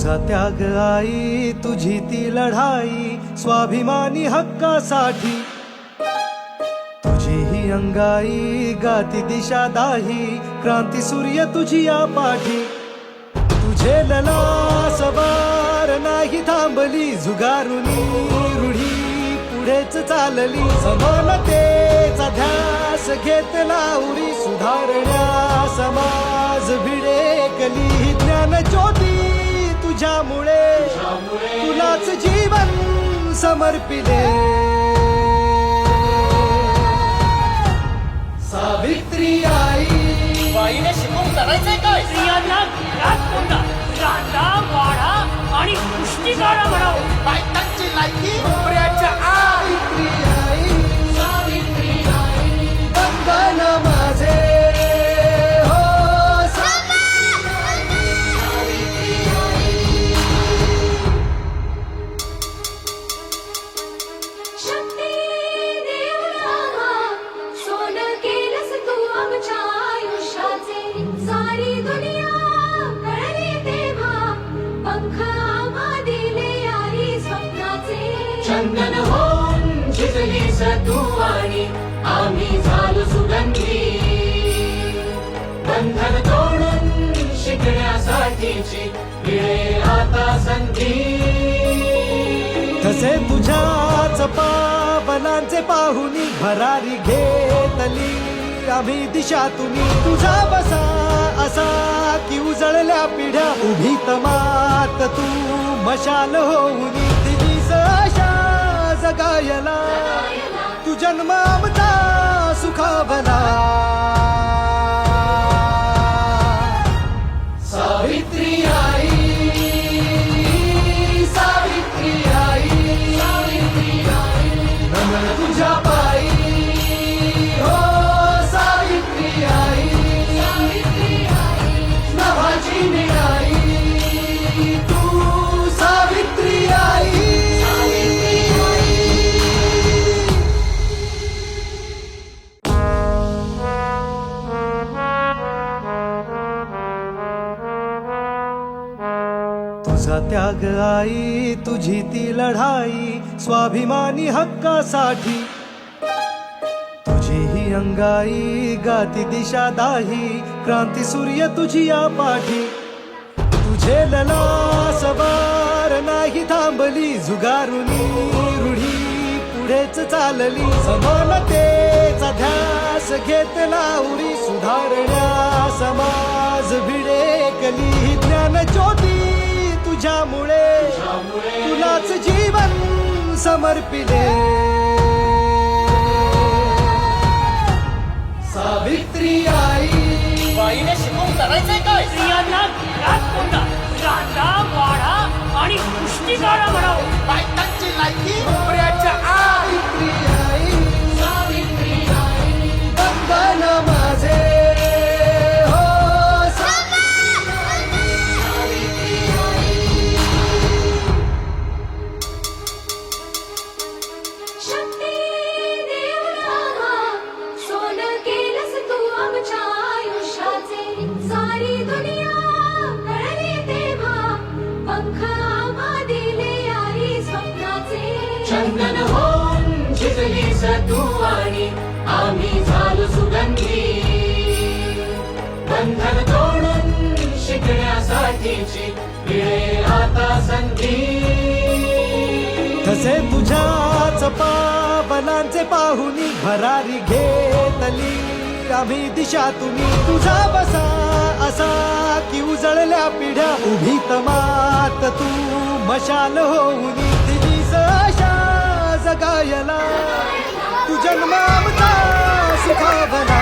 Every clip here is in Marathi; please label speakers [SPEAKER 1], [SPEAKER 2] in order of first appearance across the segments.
[SPEAKER 1] माझा त्याग आई तुझी ती लढाई स्वाभिमानी हक्कासाठी. तुझी ही अंगाई गाती दिशा दाही क्रांती सूर्य तुझी या पाठी तुझे लला सवार नाही थांबली जुगारुनी रूढी पुढेच चालली. समानतेचा ध्यास घेतला उरी तुझ्यामुळे तुलाच जीवन समर्पिले. सावित्री आई.
[SPEAKER 2] बाईने शिकवून करायचंय काय?
[SPEAKER 3] स्त्रियांना घरात कोंडा कांदा वाडा आणि पुष्टिकारा म्हणावं.
[SPEAKER 2] बायकांची लायकी?
[SPEAKER 4] सारी दुनिया कळली तेव्हा पंख आम्हा दिले आई स्वप्नाचे.
[SPEAKER 2] चंदन होऊन झिजलीस तू आणि आम्ही झालो सुगंधी. बंधन तोडून शिकण्यासाठीची वेळ आता संधी.
[SPEAKER 1] तसे तुझ्याच पावलांचे पाहुनी भरारी घेतली आम्ही दिशा तुम्ही तुझा की पिढ्या उभी तमात तू. मशाल होऊन आशा जगायला. तू जन्म आमचा सुखावला माझा त्याग आई तुझी ती लढाई स्वाभिमानी हक्कासाठी. तुझी ही अंगाई गाती दिशा दाही क्रांती सूर्य तुझी या पाठी. तुझे लला सवार नाही थांबली जुगारुनी रूढी पुढेच चालली. समानतेचा ध्यास घेतला उरी सुधारण्या समाज भिडेकली. ज्ञान ज्योती समर्पिले। सावित्री आई।
[SPEAKER 2] बाईने शिकवून करायचंय काय?
[SPEAKER 3] स्त्रियांना घरात कोंडा कांदा वाडा आणि पुष्टिकारा म्हणावं
[SPEAKER 2] बायकांची लायकी? चंदन होऊन शिजली सतू आणि आम्ही झालो सुगंधी. बंधन तोडून शिकण्यासाठीची वेळ आता संधी.
[SPEAKER 1] कसे तुझ्याच पावलांचे पाहुनी भरारी घेतली. आम्ही दिशा तुम्ही तुझा बसा असा की उजळल्या पिढ्या उभी तमात तू मशाल होऊन जगायला तू जन्म आमचा सुखावला.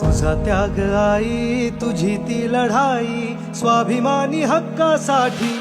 [SPEAKER 1] तुझा त्याग आई तुझी ती लढाई स्वाभिमानी हक्कासाठी.